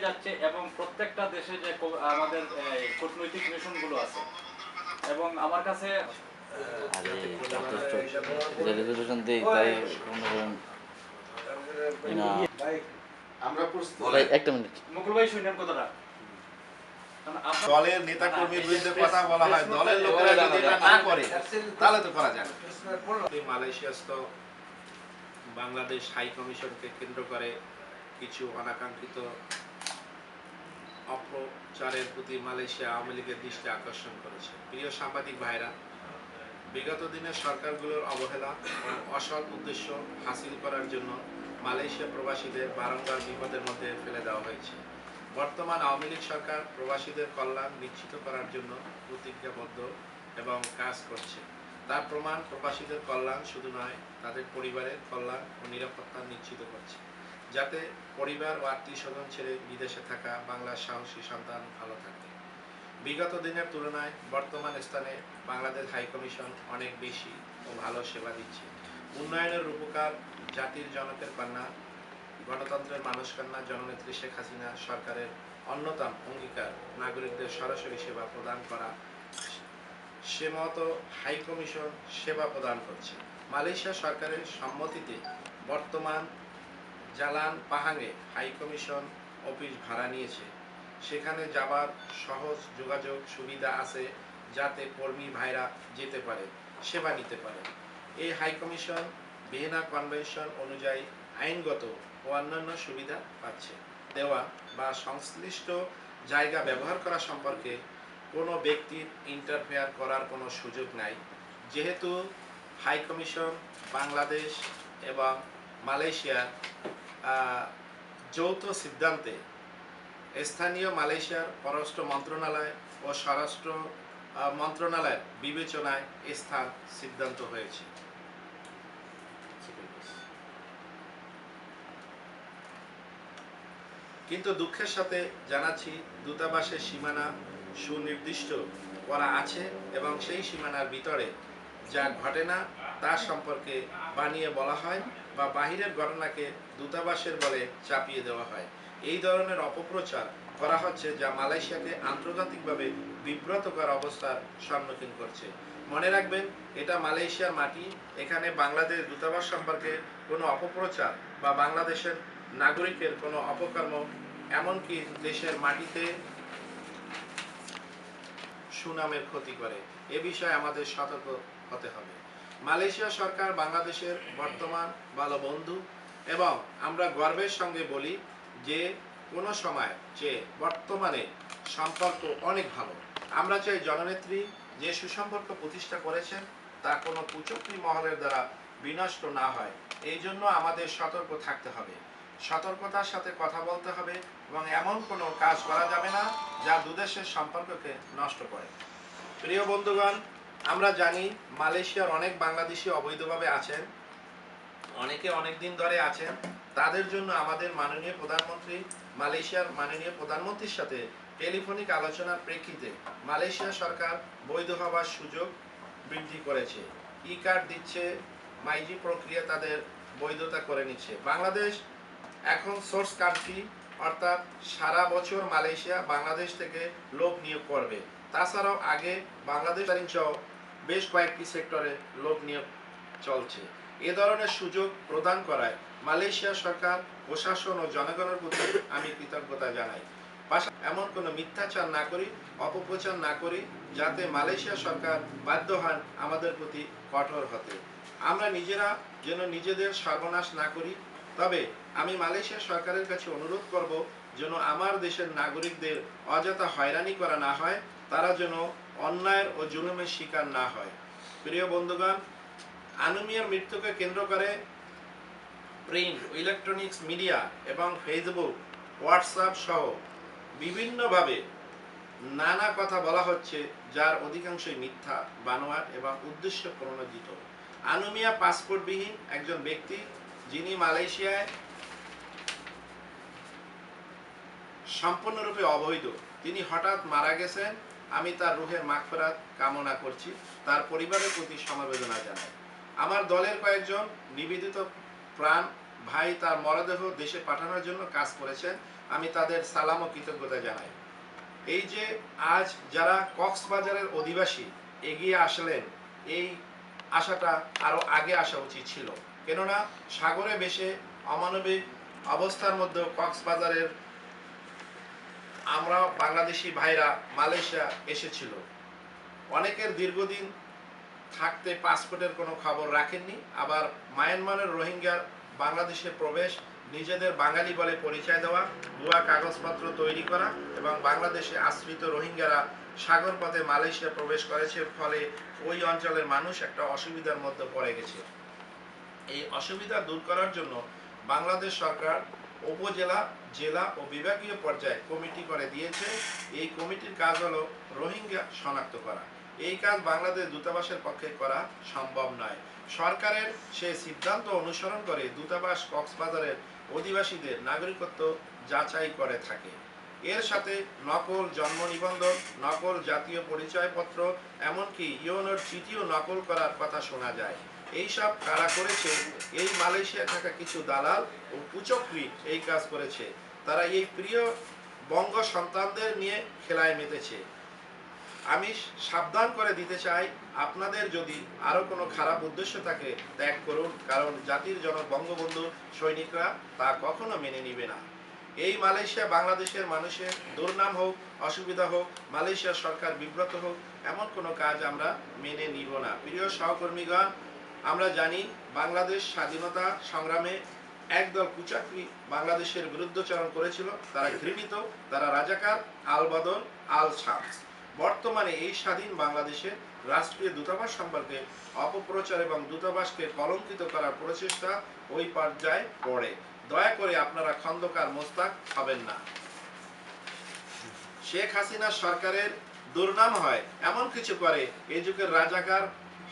যাচ্ছে এবং প্রত্যেকটা দেশে যে আমাদের কূটনৈতিক মিশনগুলো আছে। এবং আমার কাছে আরে যথেষ্ট যে রেজলিউশন দিই তাই করেন না। আমরা প্রস্তুত। ভাই একটা মিনিট মুকুল ভাই শুনলেন কথাটা। কারণ আপনার- দলের নেতা কর্মীর বিরুদ্ধে কথা বলা হয় দলের লোকেরা যদি এটা না করে তাহলে তো করা যায় মালয়েশিয়াস্থ বাংলাদেশ হাই কমিশনকে কেন্দ্র করে কিছু অনাকাঙ্ক্ষিত অপচারের প্রতি মালয়েশিয়া আওয়ামী লীগের দৃষ্টি আকর্ষণ করেছে। প্রিয় সাংবাদিক ভাইরা বিগত দিনের সরকারগুলোর অবহেলা ও অসৎ উদ্দেশ্য হাসিল করার জন্য মালয়েশিয়া প্রবাসীদের বারংবার বিপদের মধ্যে ফেলে দেওয়া হয়েছে। বর্তমান আওয়ামী লীগ সরকার প্রবাসীদের কল্যাণ নিশ্চিত করার জন্য প্রতিজ্ঞাবদ্ধ এবং কাজ করছে। তার প্রমাণ প্রবাসীদের কল্যাণ শুধু নয়, তাদের পরিবারের কল্যাণ ও নিরাপত্তা নিশ্চিত করছে। যাতে পরিবার ও আত্মীয় স্বজন ছেড়ে বিদেশে থাকা বাংলার সাহসী সন্তান ভালো থাকে। বিগত দিনের তুলনায় বর্তমান স্থানে বাংলাদেশ হাই কমিশন অনেক বেশি ও ভালো সেবা দিচ্ছে। উন্নয়নের রূপকার জাতির জনকের কন্যা, গণতন্ত্রের মানুষ কন্যা জননেত্রী শেখ হাসিনা সরকারের অন্যতম অঙ্গীকার নাগরিকদের সরাসরি সেবা প্রদান করা সে মতো হাই কমিশন সেবা প্রদান করছে। মালয়েশিয়া সরকারের সম্মতিতে বর্তমান জালান পাহাঙে হাই কমিশন অফিস ভাড়া নিয়েছে। সেখানে যাবার সহজ যোগাযোগ সুবিধা আছে যাতে কর্মী ভাইরা যেতে পারে সেবা নিতে পারে। এই হাই কমিশন ভিয়েনা কনভেনশন অনুযায়ী আইনগত ও অন্যান্য সুবিধা পাচ্ছে। দেওয়া বা সংশ্লিষ্ট জায়গা ব্যবহার করা সম্পর্কে কোনো ব্যক্তির ইন্টারফেয়ার করার কোনো সুযোগ নাই। যেহেতু হাই কমিশন বাংলাদেশ এবং মালয়েশিয়ার আহ, যৌথ সিদ্ধান্তে স্থানীয় মালয়েশিয়ার পররাষ্ট্র মন্ত্রণালয় ও স্বরাষ্ট্র মন্ত্রণালয়ের বিবেচনায় স্থান সিদ্ধান্ত হয়েছে। কিন্তু দুঃখের সাথে জানাচ্ছি, দূতাবাসের সীমানা সুনির্দিষ্ট করা আছে এবং সেই সীমানার ভিতরে যা ঘটে না, তার সম্পর্কে বানিয়ে বলা হয় বা বাহিরের ঘটনাকে দূতাবাসের বলে চাপিয়ে দেওয়া হয়। এই ধরনের অপপ্রচার করা হচ্ছে যা মালয়েশিয়াকে আন্তর্জাতিকভাবে বিব্রতকর অবস্থার সম্মুখীন করছে। মনে রাখবেন, এটা মালয়েশিয়ার মাটি, এখানে বাংলাদেশ দূতাবাস সম্পর্কে কোনো অপপ্রচার বা বাংলাদেশের নাগরিকের কোনো অপকর্ম, এমনকি দেশের মাটিতে সুনামের ক্ষতি করে। এ বিষয়ে আমাদের সতর্ক হতে হবে। মালয়েশিয়া সরকার বাংলাদেশের বর্তমান ভালো বন্ধু এবং আমরা গর্বের সঙ্গে বলি যে কোনো সময় যে বর্তমানে সম্পর্ক অনেক ভালো। আমরা চাই জননেত্রী যে সুসম্পর্ক প্রতিষ্ঠা করেছেন, তা কোনো কুচক্রী মহলের দ্বারা বিনষ্ট না হয়। এই জন্য আমাদের সতর্ক থাকতে হবে। সতর্কতার সাথে কথা বলতে হবে এবং এমন কোনো কাজ করা যাবে না যা দুদেশের সম্পর্ককে নষ্ট করে। প্রিয় বন্ধুগণ আমরা জানি মালয়েশিয়ার অনেক বাংলাদেশি অবৈধভাবে আছেন, অনেকে অনেক দিন ধরে আছেন। তাদের জন্য আমাদের মাননীয় প্রধানমন্ত্রী, মালয়েশিয়ার মাননীয় প্রধানমন্ত্রীর সাথে টেলিফোনিক আলোচনার প্রেক্ষিতে মালয়েশিয়া সরকার বৈধ হওয়ার সুযোগ বৃদ্ধি করেছে। ই কার্ড দিচ্ছে, মাইজি প্রক্রিয়া তাদের বৈধতা করে নিচ্ছে। বাংলাদেশ এখন সোর্স কান্ট্রি, অর্থাৎ সারা বছর মালয়েশিয়া বাংলাদেশ থেকে লোক নিয়োগ করবে। তাছাড়াও আগে বাংলাদেশ সহ বেশ কয়েকটি সেক্টরে লোক নিয়োগ চলছে। এ ধরনের সুযোগ প্রদান করায় মালয়েশিয়া সরকার, প্রশাসন ও জনগণের প্রতি আমি কৃতজ্ঞতা জানাই। পাশা এমন কোনো মিথ্যাচার না করি, অপপ্রচার না করি, যাতে মালয়েশিয়া সরকার বাধ্য হন আমাদের প্রতি কঠোর হতে। আমরা নিজেরা যেন নিজেদের সর্বনাশ না করি, তবে আমি মালয়েশিয়া সরকারের কাছে অনুরোধ করব যেন আমার দেশের নাগরিকদের অযথা হয়রানি করা না হয় তারা যেন অন্যায়ের ও জুলুমের শিকার না হয়। প্রিয় বন্ধুগণ, আনুমিয়ার মৃত্যুকে কেন্দ্র করে প্রিন্ট, ইলেকট্রনিক্স মিডিয়া এবং ফেসবুক, হোয়াটসঅ্যাপ সহ বিভিন্নভাবে নানা কথা বলা হচ্ছে, যার অধিকাংশই মিথ্যা বানোয়ার এবং উদ্দেশ্য প্রণোদিত। আনুমিয়া পাসপোর্টবিহীন একজন ব্যক্তি, যিনি মালয়েশিয়ায় সম্পূর্ণরূপে অবৈধ। তিনি হঠাৎ মারা গেছেন। আমি তার রুহের মাগফিরাত কামনা করছি, তার পরিবারের প্রতি সমবেদনা জানাই। আমার দলের কয়েকজন নিবেদিত প্রাণ ভাই তার মরদেহ দেশে পাঠানোর জন্য কাজ করেছেন, আমি তাদের সালাম ও কৃতজ্ঞতা জানাই। এই যে আজ যারা কক্সবাজারের অধিবাসী এগিয়ে আসলেন, এই আশাটা আরও আগে আসা উচিত ছিল। কেননা সাগরে বেশে অমানবিক অবস্থার মধ্যে কক্সবাজারের আমরা বাংলাদেশি ভাইরা মালয়েশিয়া এসেছিল। অনেকের দীর্ঘদিন থাকতে পাসপোর্টের কোনো খবর রাখেননি। আবার মায়ানমারের রোহিঙ্গার বাংলাদেশে প্রবেশ, নিজেদের বাঙালি বলে পরিচয় দেওয়া, ভুয়া কাগজপত্র তৈরি করা এবং বাংলাদেশে আশ্রিত রোহিঙ্গারা সাগর পথে মালয়েশিয়া প্রবেশ করেছে, ফলে ওই অঞ্চলের মানুষ একটা অসুবিধার মধ্যে পড়ে গেছে। এই অসুবিধা দূর করার জন্য বাংলাদেশ সরকার উপজেলা, জেলা ও বিভাগীয় পর্যায়ে কমিটি করে দিয়েছে। এই কমিটির কাজ হলো রোহিঙ্গা শনাক্ত করা। এই কাজ বাংলাদেশ দূতাবাসের পক্ষে করা সম্ভব নয়। সরকারের সে সিদ্ধান্ত অনুসরণ করে দূতাবাস কক্সবাজারের অধিবাসীদের নাগরিকত্ব যাচাই করে থাকে। এর সাথে নকল জন্ম নিবন্ধন, নকল জাতীয় পরিচয়পত্র, এমনকি ইউনোর চিঠিও নকল করার কথা শোনা যায়। এইসব কারা করেছে? এই মালয়েশিয়ায় থাকা কিছু দালাল ও কুচক্রি এই কাজ করেছে। তারা এই প্রিয় বঙ্গ সন্তানদের নিয়ে খেলায় মেতেছে। আমি সাবধান করে দিতে চাই। আপনাদের যদি আরও কোনো খারাপ উদ্দেশ্য থাকে, ত্যাগ করুন। কারণ জাতির জনক বঙ্গবন্ধু সৈনিকরা তা কখনো মেনে নিবে না। এই মালয়েশিয়া বাংলাদেশের মানুষের দুর্নাম হোক, অসুবিধা হোক, মালয়েশিয়ার সরকার বিব্রত হোক, এমন কোনো কাজ আমরা মেনে নিব না। প্রিয় সহকর্মীগণ আমরা জানি বাংলাদেশ স্বাধীনতা সংগ্রামে একদল কুচাকরি বাংলাদেশের বিরুদ্ধচারণ করেছিল। তারা ঘৃণিত, তারা রাজাকার, আল বদর আল শামস বর্তমানে এই স্বাধীন বাংলাদেশে রাষ্ট্রীয় দূতাবাস সম্পর্কে অপপ্রচার এবং দূতাবাসকে কলঙ্কিত করার প্রচেষ্টা ওই পর্যায়ে পড়ে। দয়া করে আপনারা খন্দকার মোস্তাক হবেন না। শেখ হাসিনা সরকারের দুর্নাম হয়, এমন কিছু করে এই যুগের রাজাকার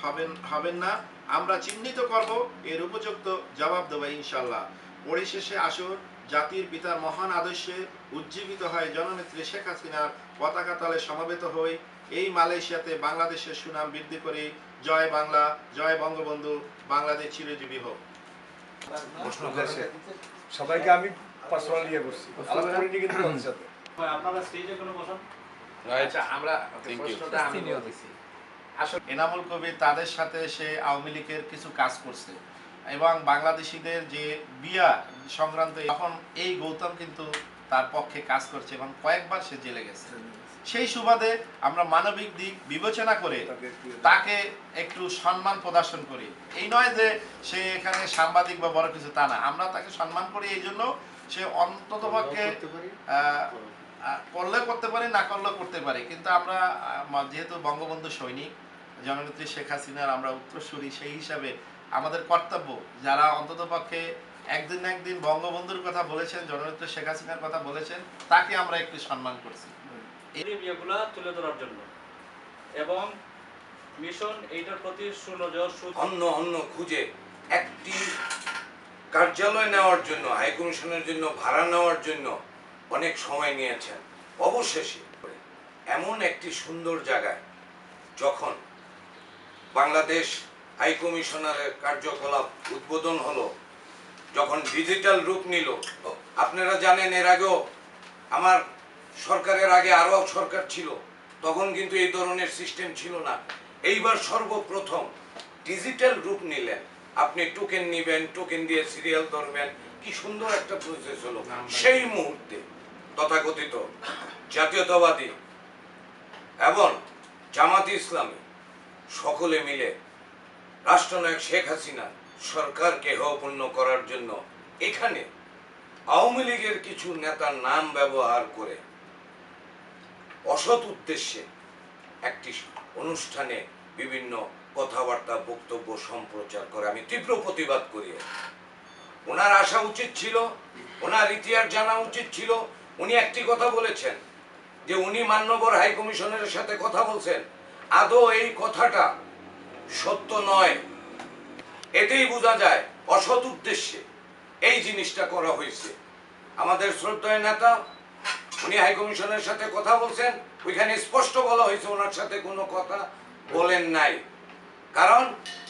হবেন হবেন না। আমরা চিহ্নিত করব এর উপযুক্ত জবাব দেবো ইনশাল্লাহ পরিশেষে আসুন জাতির পিতার মহান আদর্শে উজ্জীবিত হয় জননেত্রী শেখ হাসিনার পতাকা তলে সমবেত হই। এই মালয়েশিয়াতে বাংলাদেশের সুনাম বৃদ্ধি করে। জয় বাংলা জয় বঙ্গবন্ধু। বাংলাদেশ চিরজীবী হোক। সবাইকে আমি পার্সোনালি ইয়ে করছি। আলাপ করিনি কিন্তু আপনারা স্টেজে কোনো বসান? আচ্ছা আমরা প্রশ্নটা আমি বলতেছি। আসলে এনামুল কবির তাদের সাথে সে আওয়ামী লীগের কিছু কাজ করছে। এবং বাংলাদেশিদের যে বিয়া সংক্রান্ত এখন এই গৌতম কিন্তু তার পক্ষে কাজ করছে এবং কয়েকবার সে জেলে গেছে। সেই সুবাদে আমরা মানবিক দিক বিবেচনা করে তাকে একটু- সম্মান প্রদর্শন করি। এই নয় যে সে এখানে সাংবাদিক বা বড় কিছু তা না। আমরা তাকে সম্মান করি এই জন্য সে অন্ততপক্ষে আহ, আহ, করলে করতে পারে না করলেও করতে পারে। কিন্তু আমরা যেহেতু বঙ্গবন্ধু সৈনিক জননেত্রী শেখ হাসিনার আমরা উত্তরসূরি সেই হিসাবে আমাদের কর্তব্য যারা অন্ততপক্ষে একদিন না একদিন বঙ্গবন্ধুর কথা বলেছেন জননেত্রী শেখ হাসিনার কথা বলেছেন তাকে আমরা একটু সম্মান করছি। এই বিয়েগুলা তুলে ধরার জন্য। এবং মিশন এইটার প্রতি সুনজর সু অন্য অন্য খুঁজে একটি কার্যালয় নেওয়ার জন্য হাই কমিশনের জন্য ভাড়া নেওয়ার জন্য অনেক সময় নিয়েছেন। অবশেষে এমন একটি সুন্দর জায়গায় যখন বাংলাদেশ হাই কমিশনারের কার্যকলাপ উদ্বোধন হলো যখন ডিজিটাল রূপ নিল। আপনারা জানেন এর আগেও আমার সরকারের আগে আরও সরকার ছিল তখন কিন্তু এই ধরনের সিস্টেম ছিল না। এইবার সর্বপ্রথম ডিজিটাল রূপ নিলেন। আপনি টোকেন নিবেন টোকেন দিয়ে সিরিয়াল ধরবেন কি সুন্দর একটা প্রসেস হলো। সেই মুহূর্তে তথাকথিত জাতীয়তাবাদী এবং জামাত ইসলামী সকলে মিলে রাষ্ট্রনায়ক শেখ হাসিনা সরকারকে হেয়পূর্ণ করার জন্য এখানে আওয়ামী লীগের কিছু নেতার নাম ব্যবহার করে অসৎ উদ্দেশ্যে একটি অনুষ্ঠানে বিভিন্ন কথাবার্তা, বক্তব্য, সম্প্রচার করে। আমি তীব্র প্রতিবাদ করি। ওনার আসা উচিত ছিল, ওনার ইতিহাস জানা উচিত ছিল। উনি একটি কথা বলেছেন যে, উনি মান্যবর হাই কমিশনের সাথে কথা বলছেন। আদৌ এই কথাটা সত্য নয়। এতেই বোঝা যায় অসৎ উদ্দেশ্যে এই জিনিসটা করা হয়েছে। আমাদের শ্রদ্ধায় নেতা, উনি হাইকমিশনের সাথে কথা বলছেন, ওইখানে স্পষ্ট বলা হয়েছে ওনার সাথে কোনো কথা বলেন নাই। কারণ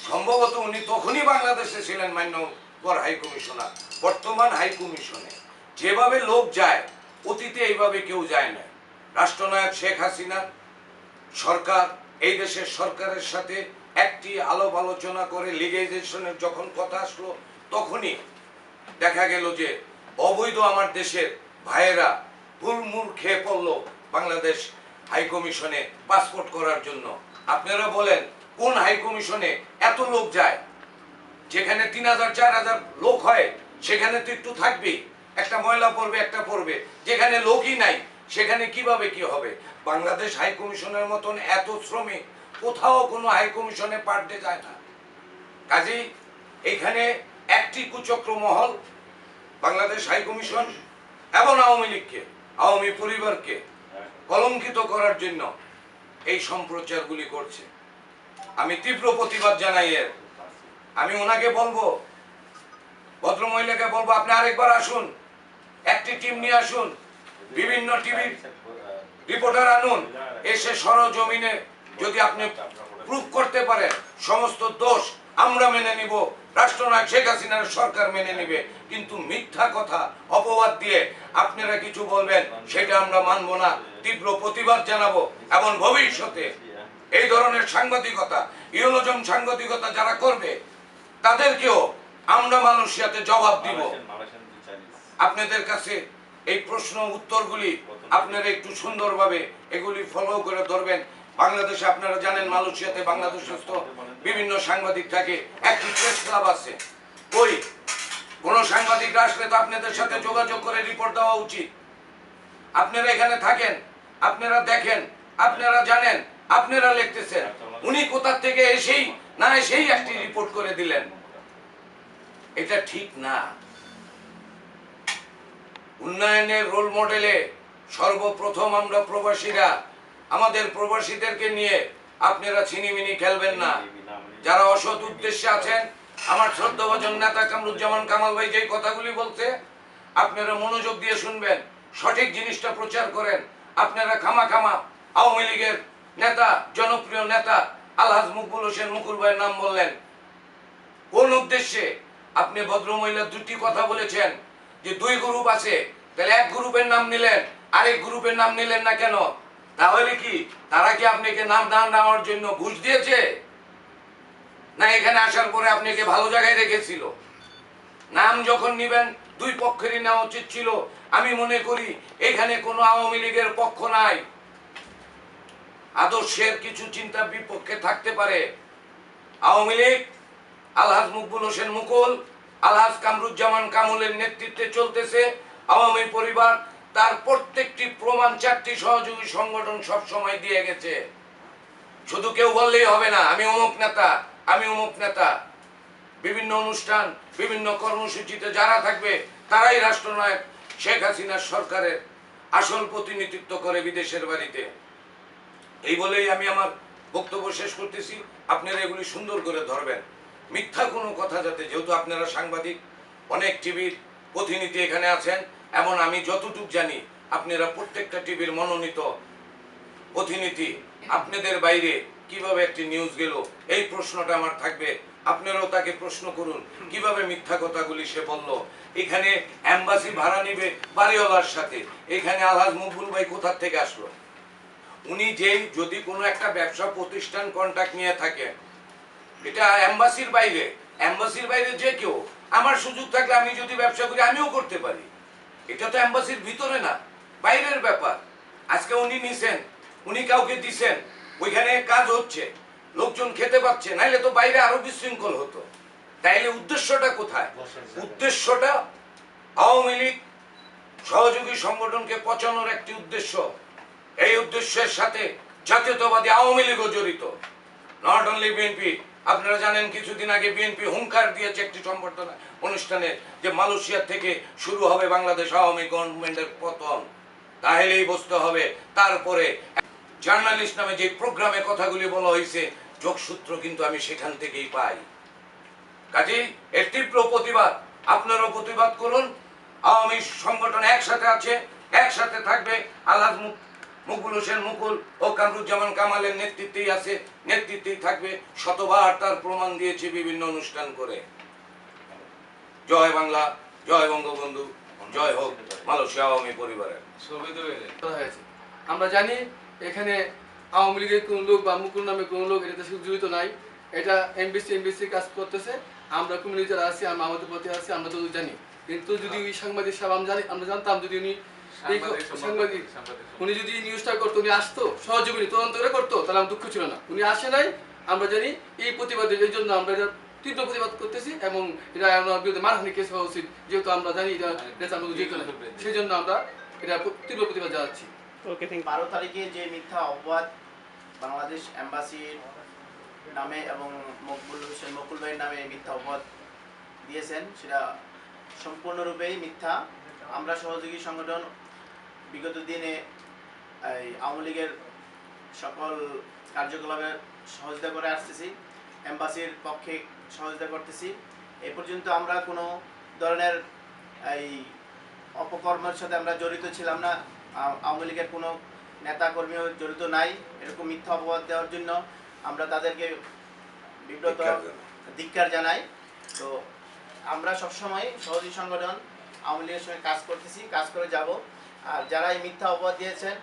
সম্ভবত উনি তখনই বাংলাদেশে ছিলেন মান্যবর হাই কমিশনার, বর্তমান হাইকমিশনে যেভাবে লোক যায়, অতীতে এইভাবে কেউ যায় না। রাষ্ট্রনায়ক শেখ হাসিনা সরকার এই দেশের সরকারের সাথে একটি আলাপ আলোচনা করে লিগেলাইজেশনের যখন কথা আসলো, তখনই দেখা গেল যে অবৈধ আমার দেশের ভাইয়েরা হুলমুল খেয়ে পড়ল বাংলাদেশ হাই কমিশনে পাসপোর্ট করার জন্য। আপনারা বলেন, কোন হাই কমিশনে এত লোক যায়? যেখানে তিন হাজার, চার হাজার লোক হয়, সেখানে তো একটু থাকবেই। একটা ময়লা পড়বে, একটা পড়বে। যেখানে লোকই নাই, সেখানে কীভাবে কি হবে? বাংলাদেশ হাই কমিশনের মতন এত শ্রমিক কোথাও কোনো হাই কমিশনে পাল্টে যায় না। কাজেই এখানে একটি কুচক্র মহল বাংলাদেশ হাই কমিশন এবং আওয়ামী লীগকে, আওয়ামী পরিবারকে কলঙ্কিত করার জন্য এই সম্প্রচারগুলি করছে। আমি তীব্র প্রতিবাদ জানাই এর। আমি ওনাকে বলব, ভদ্রমহিলাকে বলব, আপনি আরেকবার আসুন, একটি টিম নিয়ে আসুন, বিভিন্ন টিভির রিপোর্টার আনুন। এসে সরজমিনে যদি আপনি প্রুফ করতে পারেন, সমস্ত দোষ আমরা মেনে নিব। রাষ্ট্রনায়ক শেখ হাসিনার সরকার মেনে নিবে। কিন্তু মিথ্যা কথা, অপবাদ দিয়ে আপনারা কিছু বলবেন, সেটা আমরা মানব না। তীব্র প্রতিবাদ জানাব। এবং ভবিষ্যতে এই ধরনের সাংবাদিকতা, ইউনোজম সাংবাদিকতা যারা করবে, তাদেরকেও আমরা মালয়েশিয়াতে জবাব দিব। আপনাদের কাছে এই প্রশ্ন উত্তরগুলি আপনারা একটু সুন্দরভাবে এগুলি ফলো করে ধরবেন। বাংলাদেশে আপনারা জানেন, মালয়েশিয়াতে বাংলাদেশস্থ বিভিন্ন সাংবাদিক থাকে, একটি প্রেস ক্লাব আছে। ওই, কোন সাংবাদিকরা আসলে তো আপনাদের সাথে যোগাযোগ করে রিপোর্ট দেওয়া উচিত। আপনারা এখানে থাকেন, আপনারা দেখেন, আপনারা জানেন, আপনারা লিখতেছেন। উনি কোথার থেকে এসেই না এসেই একটি রিপোর্ট করে দিলেন। এটা ঠিক না। উন্নয়নের রোল মডেলে সর্বপ্রথম আমরা প্রবাসীরা, আমাদের প্রবাসীদেরকে নিয়ে আপনারা ছিনিমিনি খেলবেন না। যারা অসৎ উদ্দেশ্যে আছেন, আমার শ্রদ্ধাভাজন নেতা কামরুজ্জামান কামাল ভাই যে কথাগুলি বলছে, আপনারা মনোযোগ দিয়ে শুনবেন, সঠিক জিনিসটা প্রচার করেন। আপনারা খামা খামা আওয়ামী লীগের নেতা, জনপ্রিয় নেতা আলহাজ মুকবুল হোসেন মুকুল ভাইয়ের নাম বললেন। কোন উদ্দেশ্যে? আপনি ভদ্রমহিলা দুটি কথা বলেছেন, যে দুই গ্রুপ আছে, তাহলে এক গ্রুপের নাম নিলেন। আরেক গ্রুপের নাম নিলেন না কেন? তাহলে কি? তারা কি আপনাকে নাম না নেওয়ার জন্য ঘুষ দিয়েছে? না, এখানে আসার পরে আপনাকে ভালো জায়গায় রেখেছিল। নাম যখন নিবেন, দুই পক্ষেরই নেওয়া উচিত ছিল। আমি মনে করি, এখানে কোনো আওয়ামী লীগের পক্ষ নাই। আদর্শের কিছু চিন্তা বিপক্ষে থাকতে পারে। আওয়ামী লীগ, আলহাজ মুকবুল হোসেন মুকুল, আলহাজ কামরুজ্জামান কামুলের নেতৃত্বে চলতেছে। আওয়ামী পরিবার তার প্রত্যেকটি প্রমাণ চারটি সহযোগী সংগঠন সব সময় দিয়ে গেছে। শুধু কেউ বললেই হবে না, আমি অমুক নেতা, আমি অমুক নেতা। বিভিন্ন অনুষ্ঠান, বিভিন্ন কর্মসূচিতে যারা থাকবে, তারাই রাষ্ট্রনায়ক শেখ হাসিনার সরকারের আসল প্রতিনিধিত্ব করে বিদেশের বাড়িতে। এই বলেই আমি আমার বক্তব্য শেষ করতেছি। আপনারা এগুলি সুন্দর করে ধরবেন। মিথ্যা কোনো কথা যাতে, যেহেতু আপনারা সাংবাদিক, অনেক টিভির প্রতিনিধি এখানে আছেন এমন আমি যতটুক জানি, আপনারা প্রত্যেকটা টিভির মনোনীত প্রতিনিধি আপনাদের বাইরে কীভাবে একটি নিউজ গেল, এই প্রশ্নটা আমার থাকবে। আপনারাও তাকে প্রশ্ন করুন, কীভাবে মিথ্যা কথাগুলি সে বলল। এখানে অ্যাম্বাসি ভাড়া নিবে বাড়িওয়ালার সাথে। এখানে আলহাজ মকবুল ভাই কোথার থেকে আসলো? উনি যেই যদি কোনো একটা ব্যবসা প্রতিষ্ঠান কন্ট্যাক্ট নিয়ে থাকে এটা অ্যাম্বাসির বাইরে। অ্যাম্বাসির বাইরে যে কেউ। আমার সুযোগ থাকলে আমি যদি ব্যবসা করি, আমিও করতে পারি। এটা তো অ্যাম্বাসির ভিতরে না বাইরের ব্যাপার। আজকে উনি নিছেন উনি কাউকে দিছেন ওইখানে কাজ হচ্ছে লোকজন খেতে পাচ্ছে নাইলে তো বাইরে আরও বিশৃঙ্খল হতো। তাইলে উদ্দেশ্যটা কোথায়? উদ্দেশ্যটা আওয়ামী লীগ সহযোগী সংগঠনকে পচানোর একটি উদ্দেশ্য। এই উদ্দেশ্যের সাথে জাতীয়তাবাদী আওয়ামী লীগও জড়িত। নট অনলি বিএনপি আপনারা জানেন কিছুদিন আগে বিএনপি হুঙ্কার দিয়েছে একটি সম্বর্ধনা অনুষ্ঠানে যে মালয়েশিয়া থেকে শুরু হবে বাংলাদেশ আওয়ামী গভর্নমেন্টের পতন। তাহলেই বুঝতে হবে তারপরে জার্নালিস্ট নামে যে প্রোগ্রামে কথাগুলি বলা হয়েছে, যোগসূত্র কিন্তু আমি সেখান থেকেই পাই। কাজেই এর তীব্র প্রতিবাদ, আপনারাও প্রতিবাদ করুন। আওয়ামী সংগঠন একসাথে আছে, একসাথে থাকবে, আল্লাহ মুকুল হোসেন মুকুল ও কামরুজ্জামান কামালের নেতৃত্বেই আছে। নেতৃত্বেই থাকবে শতবার তার প্রমাণ দিয়েছে বিভিন্ন অনুষ্ঠান করে। জয় বাংলা, জয় বঙ্গবন্ধু, জয় হোক মালয়েশিয়া আওয়ামী পরিবারের। আমরা জানি এখানে আওয়ামী লীগের কোন লোক বা মুকুল নামে কোন লোক এটাতে জড়িত নাই। এটা এমবিসি এমবিসি কাজ করতেছে। আমরা যারা আছি আমরা আমাদের প্রতি আছি, আমরা তো জানি। কিন্তু যদি ওই সাংবাদিক সাহেব আমরা জানি, আমরা জানতাম যদি উনি সাংবাদিক উনি যদি নিউজটা করতো উনি আসতো সহযোগী তদন্ত করে করতো তাহলে আমার দুঃখ ছিল না। উনি আসে নাই আমরা জানি এই প্রতিবাদের এই জন্য আমরা এটা তীব্র প্রতিবাদ করতেছি এবং এটা আমার বিরুদ্ধে মারহানি কেস হওয়া উচিত যেহেতু আমরা জানি এটা এটা আমরা যেহেতু না সেই জন্য আমরা এটা তীব্র প্রতিবাদ জানাচ্ছি। বারো তারিখে যে মিথ্যা অপবাদ বাংলাদেশ এম্বাসির নামে এবং মকবুল হোসেন মকুল ভাইয়ের নামে মিথ্যা অপবাদ দিয়েছেন সেটা সম্পূর্ণরূপেই মিথ্যা। আমরা সহযোগী সংগঠন বিগত দিনে এই আওয়ামী লীগের সকল কার্যকলাপে সহযোগিতা করে আসতেছি এম্বাসির পক্ষে সহযোগিতা করতেছি। এ পর্যন্ত আমরা কোনো ধরনের এই অপকর্মের সাথে আমরা জড়িত ছিলাম না। আওয়ামী লীগের কোনো নেতা কর্মীও জড়িত নাই এরকম মিথ্যা অপবাদ দেওয়ার জন্য আমরা তাদেরকে বিব্রত। ধিক্কার জানাই। তো আমরা সবসময় সহযোগী সংগঠন আওয়ামী লীগের সঙ্গে কাজ করতেছি কাজ করে যাব। আর যারা এই মিথ্যা অপবাদ দিয়েছেন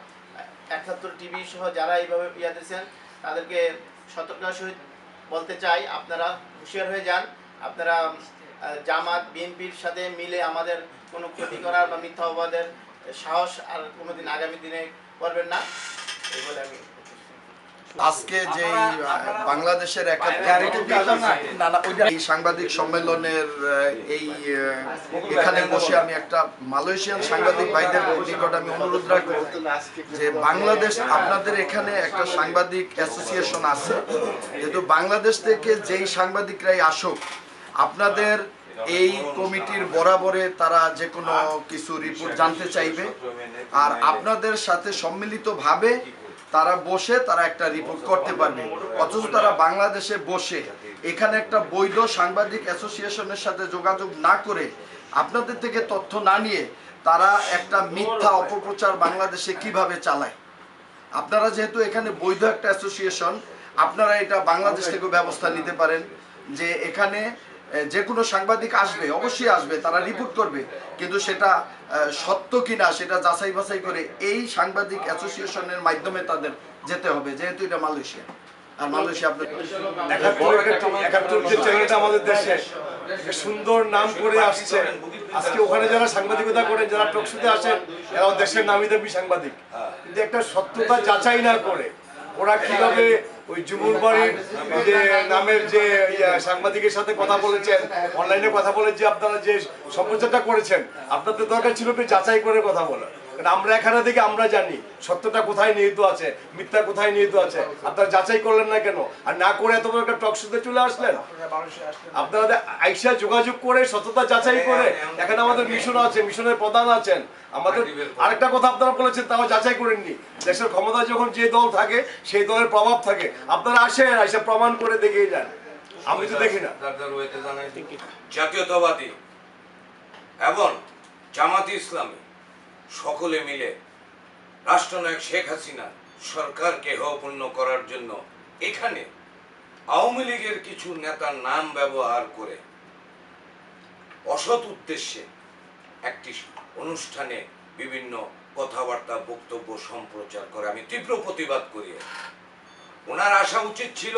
একাত্তর টিভি সহ যারা এইভাবে ইয়া দিয়েছেন, তাদেরকে সতর্কতার সহিত বলতে চাই, আপনারা হুঁশিয়ার হয়ে যান। আপনারা জামাত, বিএনপির সাথে মিলে আমাদের কোনো ক্ষতি করার বা মিথ্যা অপবাদের সাহস আর কোনোদিন আগামী দিনে করবেন না। এই বলে আমি আজকে যে বাংলাদেশের এই সাংবাদিক সম্মেলনের এই এখানে বসে আমি একটা মালয়েশিয়ান সাংবাদিক ভাইদের নিকট আমি অনুরোধ রাখব যে বাংলাদেশ আপনাদের এখানে একটা সাংবাদিক অ্যাসোসিয়েশন আছে। যেহেতু বাংলাদেশ থেকে যেই সাংবাদিকরাই আসুক আপনাদের এই কমিটির বরাবরে তারা যে কোনো কিছু রিপোর্ট জানতে চাইবে। আর আপনাদের সাথে সম্মিলিতভাবে তারা বসে, তারা একটা রিপোর্ট করতে পারবে। অথচ তারা বাংলাদেশে বসে। এখানে একটা বৈধ সাংবাদিক অ্যাসোসিয়েশনের সাথে যোগাযোগ না করে আপনাদের থেকে তথ্য না নিয়ে তারা একটা মিথ্যা অপপ্রচার বাংলাদেশে কীভাবে চালায়? আপনারা যেহেতু এখানে বৈধ একটা অ্যাসোসিয়েশন, আপনারা এটা বাংলাদেশ থেকে ব্যবস্থা নিতে পারেন যে এখানে যে কোনো সাংবাদিক আসবে, অবশ্যই আসবে, তারা রিপোর্ট করবে। কিন্তু সেটা সত্য কিনা সেটা যাচাই বাছাই করে এই সাংবাদিক অ্যাসোসিয়েশনের মাধ্যমে তাদের যেতে হবে, যেহেতু এটা মালয়েশিয়া। আর মালয়েশিয়া আপনার আমাদের দেশে। সুন্দর নাম করে আসছে। আজকে ওখানে যারা সাংবাদিকতা করেন, যারা টকশুতে আসেন এরাও দেশের নামি দামি সাংবাদিক। কিন্তু একটা সত্যতা যাচাই না করে ওরা কীভাবে ওই জুমুর বাড়ির যে নামের যে সাংবাদিকের সাথে কথা বলেছেন অনলাইনে কথা বলে যে আপনারা যে সম্প্রচারটা করেছেন, আপনাদের দরকার ছিল যাচাই করে কথা বলা? কারণ আমরা এখানে থেকে আমরা জানি সত্যটা কোথায় নিহিত আছে মিথ্যা কোথায় নিহিত আছে আপনারা যাচাই করলেন না কেন? আর না করে এত বড় একটা টক শুতে চলে আসলেন? আপনারা আইসা যোগাযোগ করে সততা যাচাই করে এখানে আমাদের মিশন আছে মিশনের প্রধান আছেন। আমাদের আরেকটা কথা আপনারা বলেছেন তাও যাচাই করেননি। দেশের ক্ষমতা যখন যে দল থাকে সেই দলের প্রভাব থাকে। আপনারা আসেন এসে প্রমাণ করে দেখিয়ে যান। আমি তো দেখি না। জাতীয়তাবাদী এবং জামাতি ইসলামী। সকলে মিলে রাষ্ট্রনায়ক শেখ হাসিনা সরকারকে হেয়পূর্ণ করার জন্য এখানে আওয়ামী লীগের কিছু নেতার নাম ব্যবহার করে অসৎ উদ্দেশ্যে একটি অনুষ্ঠানে বিভিন্ন কথাবার্তা, বক্তব্য, সম্প্রচার করে। আমি তীব্র প্রতিবাদ করি ওনার আসা উচিত ছিল,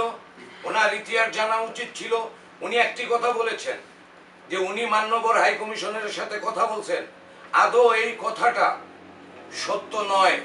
ওনার ইতিহাস জানা উচিত ছিল। উনি একটি কথা বলেছেন যে, উনি মান্যবর হাইকমিশনের সাথে কথা বলছেন। আদৌ এই কথাটা সত্য নয়।